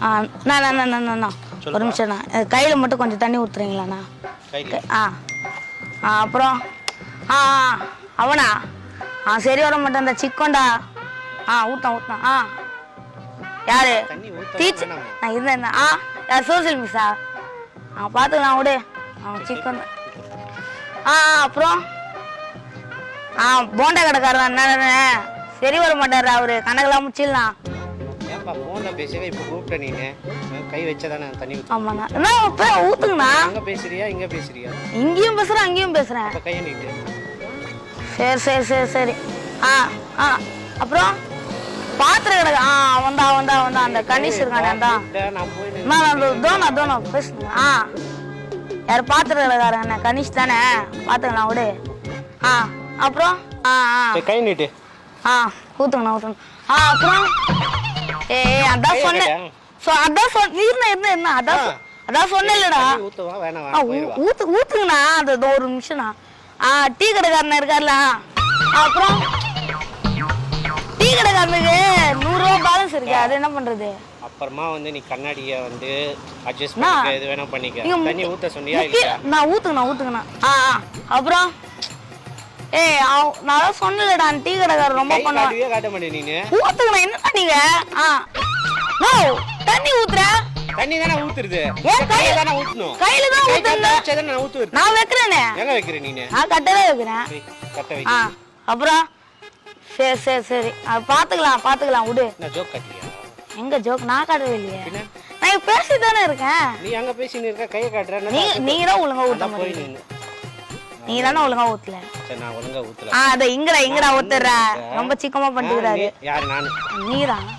ஆ அண்ணா ஒரு நிமிஷம்ண்ணா கையில் மட்டும் கொஞ்சம் தண்ணி ஊற்றுறீங்களாண்ணா ஆ. ஆ அப்புறம் ஆ அவனா? ஆ சரி வர மாட்டேன் இந்த சிக்கோண்டா. ஆ ஊத்தான் ஊத்தான் ஆ. யாரு? டீச்சர். நான் இருந்தேன். ஆ யார் சோசியல் மிஸ்ஸா ஆ? பார்த்துக்கலாம் விடு ஆ சிக்கன் ஆ அப்புறம்? ஆ போண்டா கடைக்காரர் என்ன சரி வர மாட்டாரு அவரு. கணக்கெல்லாம் முடிச்சிடலாம். ஏன்பா ஃபோனில் பேசுங்க இப்போ கூப்பிட்ட நீனு. கை வச்சதானே தண்ணி ஊற்ற ஆமாண்ணா. என்ன இப்போ ஊத்துங்கண்ணா? அங்கே பேசுறியா இங்கே பேசுறியா? இங்கேயும் பேசுகிறேன் அங்கேயும் பேசுகிறேன் இப்போ கையை நீட்டு. சரி சரி சரி சரி. ஆ ஆ. அப்புறம்? பாத்திரம் கிடக்கு. ஆ வந்தா வந்தா வந்தா அந்த கணேஷ் இருக்கானே நான் போய் நின்னு- நான் அந்த தோனா தோனா பேசுங்க. ஆ. யார் பாத்திரம் கிடக்காரு அண்ணா? கணேஷ் தானே? பார்த்துக்கலாம் விடு. ஆ அப்புறம்? ஆ ஆ. கை நீட்டு. ஆ ஊத்துங்கண்ணா ஊத்துங்க ஆ அப்புறம்? ஏ அதான் சொன்னேன். அதான் சொன்ன அதான் சொ- அதான் சொன்னேன்லடா. வேணாம் ஊத்து ஊத்துங்கண்ணா அந்த இதோ ஒரு நிமிஷம்ண்ணா. ஆ டீ கடைக்காரன் இருக்கார்ல. அப்புறம் டீ கடைக்காரனுக்கு நூறுரூவா பேலன்ஸ் இருக்கு. அது என்ன பண்றது? அப்புறமா வந்து நீ கண்ணாடியை வந்து அட்ஜஸ்ட் நான் பண்ணிக்க எது வேணா பண்ணிக்க. நீங்க தண்ணி ஊற்ற சொன்னியா இல்லையா? நான் ஊத்துங்கண்ணா ஊத்துங்கண்ணா. ஆ ஆ. அப்புறம்? ஏய் நான் சொன்னலடா டீ கடைக்காரர் ரொம்ப கை பண்ணுவான் காட்டுவியே காட்ட நீனு? என்னடா நீங்க? ஆ. தண்ணி ஊத்துற? தண்ணி தானே ஊத்துறது? ஏன் கை கையை தானே ஊற்றணும் கையில தான் கை கட்ட வச்சா நான் ஊற்றுறது நான் வைக்கிறேனே. எங்க வைக்கிற நீனு? நான் கட்டவே வைக்கிறேன். சரி, கட்ட வை. ஆ அப்புறம்? சரி சரி சரி. அது பார்த்துக்கலாம் பார்த்துக்கலாம் விடு. நான் ஜோக் கட்டலையா எங்க ஜோக் நான் காட்டவே இல்லையே. நான் பேசி தானே இருக்கேன். நீ அங்க பேசின்னு இருக்க கையை காட்டுற நீ நீங்க தான் ஒழுங்கா ஊத்த மாட்டீங்க நீங்க தானே ஒழுங்கா ஊத்தல? சரி நான் ஒழுங்கா ஊத்தல. ஆ அத இங்கடா இங்கடா ஊத்துற. ரொம்ப சிக்கமா பண்ணிக்கிறாரு நீ- யாரு நானு? கூப்பிட்டு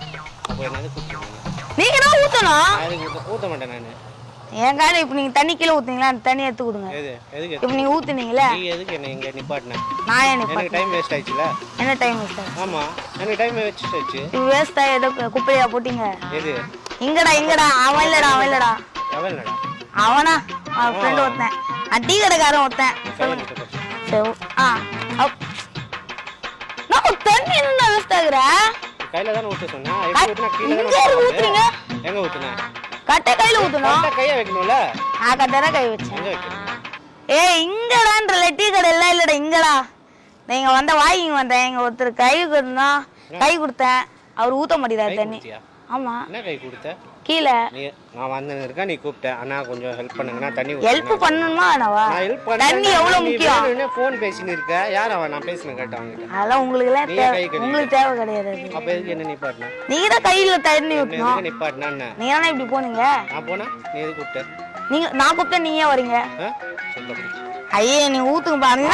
நீங்க தான் ஊத்தணும். ஊத்த மாட்டேன் நானு. என் கால இப்ப நீங்க தண்ணி கீழே ஊத்துனீங்களா? அந்த தண்ணி எடுத்து எதுக்கு இப்ப நீங்க ஊத்துனீங்களே? நீ எதுக்கு என்ன இங்க நிப்பாட்டின? நான் ஏன் எனக்கு? டைம் வேஸ்ட் ஆயிடுச்சுல. என்ன டைம் சார் ஆமா. எனக்கு டைம் வேஸ்ட் ஆயிடுச்சு. இப்ப வேஸ்டா ஏதோ குப்பையா போட்டீங்க. எது? இங்கடா இங்கடா. அவன் இல்லடா அவன் இல்லடா. எவ்வளோ நடா அவனா? அவன் ஃப்ரெண்ட் ஒருத்தன். டீ கடைக்காரன் ஒருத்தன். நான் தண்ணி என்ன வேஸ்ட் ஆகுற? கையில தானே ஊத்த? ஊத்துறீங்க? எங்க கட்டை கையில ஊத்தணும். கரெக்டா கையை வைக்கணும்ல? நான் கட்டை கை வச்சேன். எங்க ஏய் இங்கடான்ற டீ கடை எல்லாம் இல்லடா இங்கடா. நீங்க வந்த வாங்கிங்க வந்தேன். இங்க ஒருத்தர் கை கொடுத்தா கை கொடுத்தேன். அவர் ஊத்த மாட்டேங்கிறாரு தண்ணி? ஆமா. என்ன கை கொடுத்த? கீழே. நீ நான் வந்து இருக்கேன் நீ கூப்பிட்ட. அண்ணா கொஞ்சம் ஹெல்ப் பண்ணுங்கன்னா தண்ணி ஹெல்ப் பண்ணணுமா என்னவா நான் ஹெல்ப் தண்ணி எவ்வளவு முக்கியம்? பண்ணேன் ஃபோன் பேசின்னு இருக்க. யார் அவன் நான் பேசினேன் கேட்டேன் அவன்கிட்ட அதெல்லாம் உங்களுக்கு எல்லாம் தேவை. உங்களுக்கு தேவை கிடையாது. அப்ப எதுக்கு என்ன நிப்பாட்டின? நீங்க தான் கையில தண்ணி என்ன ஊத்தணும். எதுக்கு நிப்பாட்டினா? என்ன? நீங்க தானே இப்படி போனீங்க? நான் போனா? நீ எதுக்கு கூப்பிட்ட? நீங்க நான் கூப்பிட்டா நீங்க வரீங்க? ஐயே நீ ஊத்துங்க பாருங்க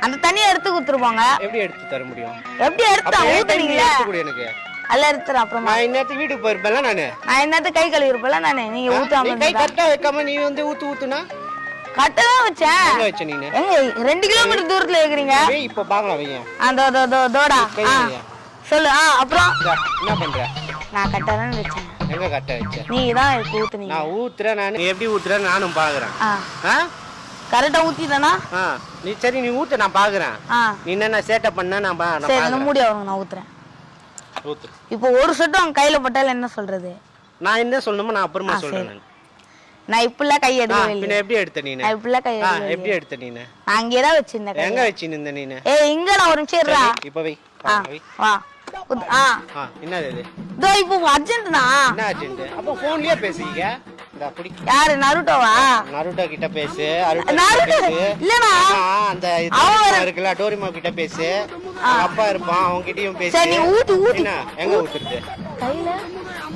அந்த- தண்ணியை எடுத்து கொடுத்துருப்பாங்க. எப்படி எடுத்து தர முடியும்? எப்படி எடுத்து கொடு எனக்கு. அல்ல எடுத்துறேன் அப்புறமா. நான் இந்நேரத்துக்கு வீட்டுக்கு போயிருப்பேன்ல நானு. நான் என்னத்த கை கழுவி இருப்பல நானு. நீங்க நீ ஊத்தாம கை. கரெக்டா வைக்காம நீ வந்து ஊத்து ஊத்துனா? கட்டதான் வச்சேன் வச்ச நீனு? எங்க ரெண்டு கிலோமீட்டர் தூரத்துல இருக்கிறீங்க? இப்ப பாக்கலாம் வையன் அந்த தோ தோ தோடா. கை ஆ வையா. சொல்லு. ஆ அப்புறம்? என்ன பண்ற? நான் கட்டதான் வச்சேன். எங்க கட்ட வச்ச? நீங்க தான் ஊத்துனீங்க. நான் ஊத்துறேன் நான். நீ எப்படி ஊத்துற நானும் பாக்குறேன். ஆ. கரெக்டா ஊத்திதானா ஆ. நீ சரி நீ ஊத்து நான் பாக்குறேன். நீ என்னென்ன சேட்டை பண்ண நான் சரி மூடி அவங்க நான் ஊத்துறேன். ஊத்து இப்போ ஒரு சொட்டு அவங்க கையில பட்டால என்ன சொல்றது? நான் என்ன சொல்லணுமோ நான் அப்புறமா சொல்றேன் நான். இப்படிலாம் கை எடுக்கவே இல்லை எப்படி எடுத்த நீனு? நான் இப்படிலாம் கை எடுக்கவே எப்படி எடுத்த நீனு? நான் அங்கேயே தான் வச்சிருந்தேன் எங்க வச்சு நின்ற நீனு? ஏய் இங்க நான் ஒரு நிமிஷம் இருடா. இப்ப வை வை. ஆ. என்னது இது? இதோ இப்போ அர்ஜென்ட்னா என்ன அர்ஜென்ட் அப்போ போன்லயே அப்படி யாரு நருட்டோவா? நருட்டோ கிட்ட பேசு நருட்டோ? ஆ, அந்த டோரிமா இருக்குல்ல டோரிமா கிட்ட பேசு. அப்பா இருப்பான் அவங்க கிட்டயும் பேசு. சரி ஊத்து ஊத்து. எங்க ஊத்துறது? கையில?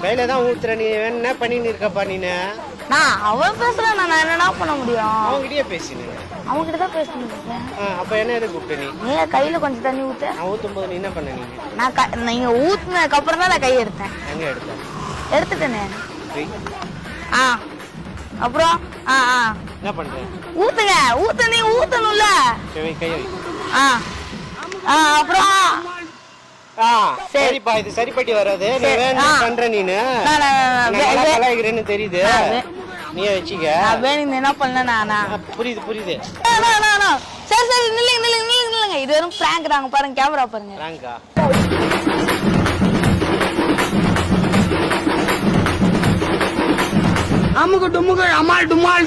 கையில தான் ஊத்துற நீ. என்ன பண்ணின்னு இருக்கப்பா நீனு? நான் அவன் பேசுறான் நான் என்னடா பண்ண முடியும்? அவங்க கிட்டயே பேசு நீ. அவங்க கிட்ட தான் பேசணும் அப்ப என்ன எதுக்கு கூப்பிட்ட நீ? நீ கையில கொஞ்சம் தண்ணி ஊத்து. நான் ஊத்தும் போது நீ என்ன பண்ண நீ? நான் நீங்க ஊத்துனதுக்கு அப்புறம் தான் நான் கை எடுத்தேன். எங்க எடுத்த? எடுத்துட்டேனே. ஆ. அப்புறம்? ஆ ஆ. என்ன பண்ற ஊத்துங்க. ஊத்து நீ ஊத்தணும்ல. சரி ஆ. ஆ அப்புறம் ஆ. சரிப்பா இது சரிப்பட்டி வராது. நீ வேணும். பண்ற நீனு. கலாய்க்கிறேன்னு தெரியுது. நீயே வச்சுக்க. நான் வேணுங்க என்ன பண்ணேன் நானா புரியுது புரியுது. சரி சரி நில்லுங்க நில்லுங்க நில்லுங்க நில்லுங்க. இது வெறும் பிராங்க் தாங்க. பாருங்க கேமரா பாருங்க. ராங்கா அமுக்கு டுமுக்கு அமால் டுமால்.